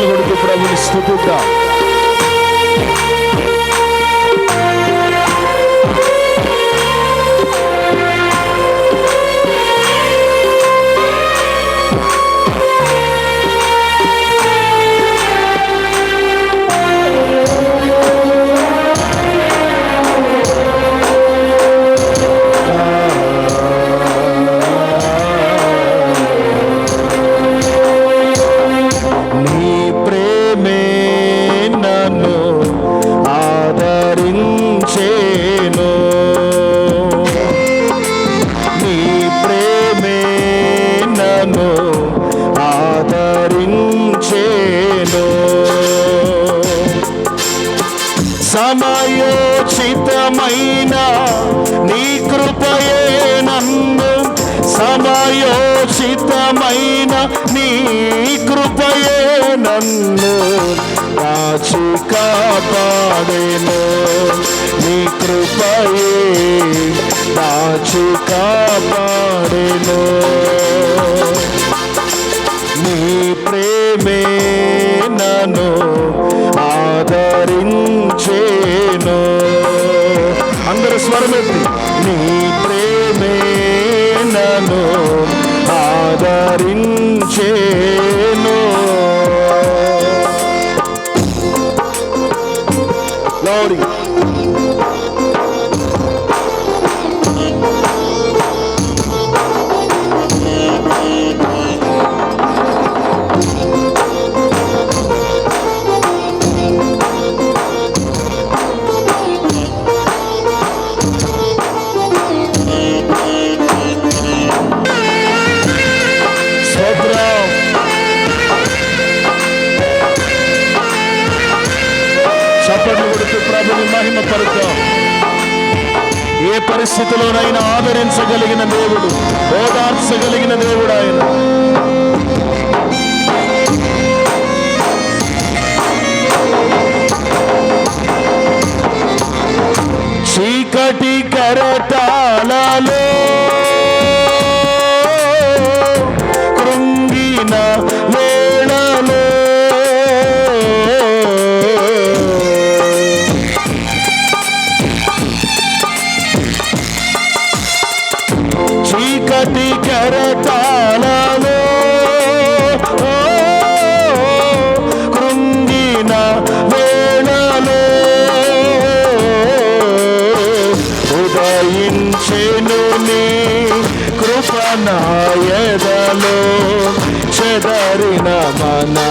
అందరూ కొడుతూ ప్రభుని స్థుతిద్దాం సమయోచితమైన నీ కృపయే నన్ను కాచి కాపాడేను. నీ కృపయే కాచి కాపాడేను. నీ ప్రేమే నన్ను Música పరిస్థితిలోనైనా ఆదరించగలిగిన దేవుడు ఓదార్చగలిగిన దేవుడు ఆయన.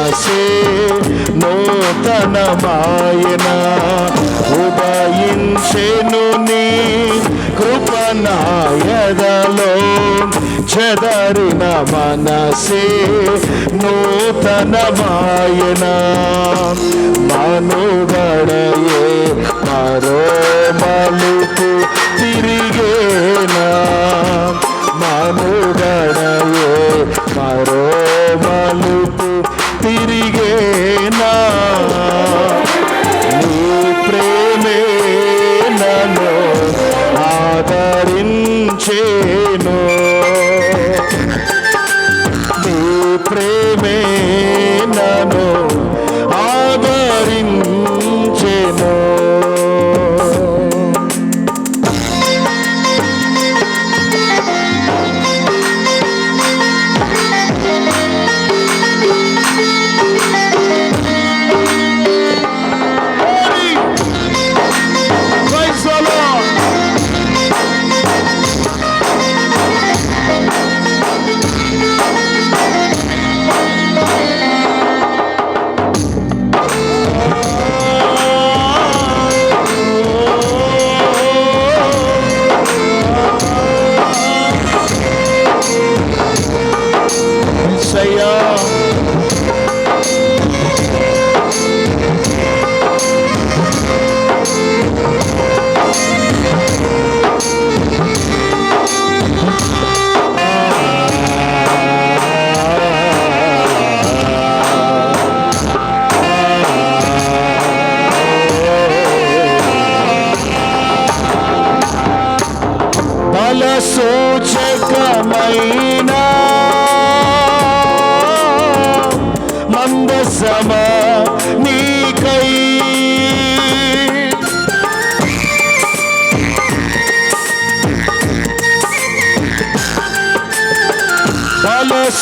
మనసే నూతన మాయన ఉదయించెను నీ కృపణాయదలో చెదరిన మనసే నూతన మాయన మనుగడయే మరో మలుపు తిరిగేనా మనుగడయే మరో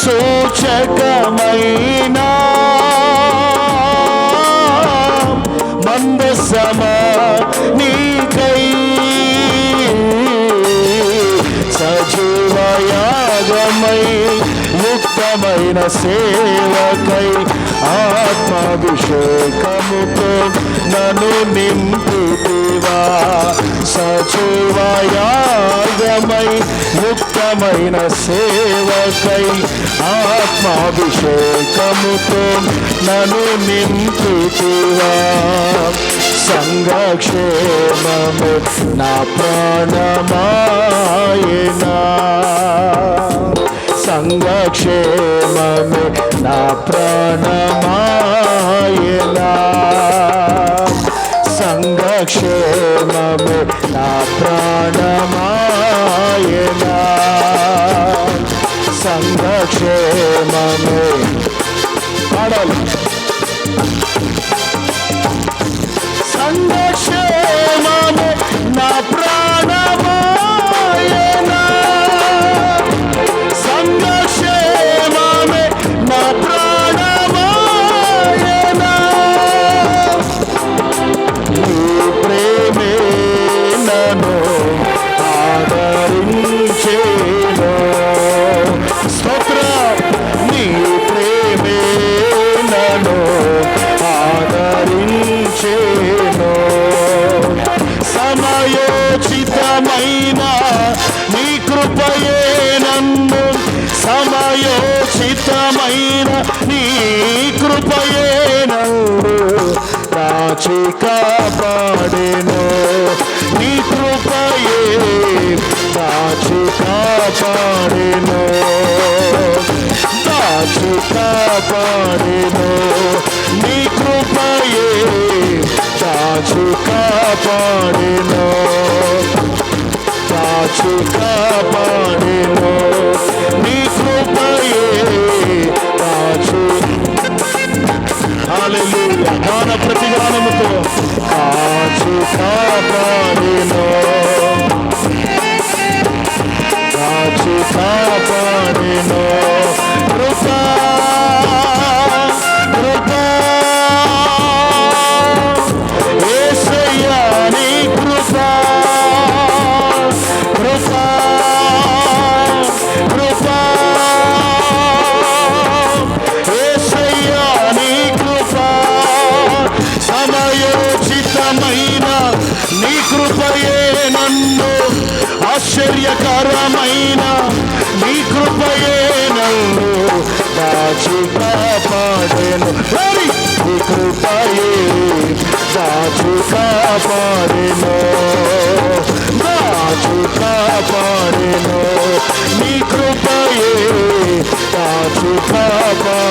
సూచకమైన సేవకై ఆత్మాభిషేకముతో నను నింపుతివా. సజీవయాగమై ముక్తమైన సేవకై ఆత్మాభిషేకముతో నను నింపుతివా. సంఘక్షేమము నా ప్రాణమాయనా. సంఘక్షేమము నా ప్రాణమాయనా? సంఘక్షేమము నా ప్రాణమాయనా? సంఘక్షేమము. పాడాలి. కృపయే నన్ను సమయోచితమైన నీ కృపయే నన్ను కాచి కాపాడెను నీ కృపయే కాచి కాపాడెను కాచి కాపాడెను నీ కృపయే కాచి కాపాడెను కాచి నీ కృపయే కాచి హల్లెలూయా. గాన ప్రతిగానముతో కాచి కాపాడెను కాచి కాపాడెను ఆశ్చర్యకరమైన నీ కృపయే నన్ను దాచి కాపాడేను హరి! నీ కృపయే దాచి కాపాడేను దాచి కాపాడేను నీ కృపయే దాచి కాపాడెను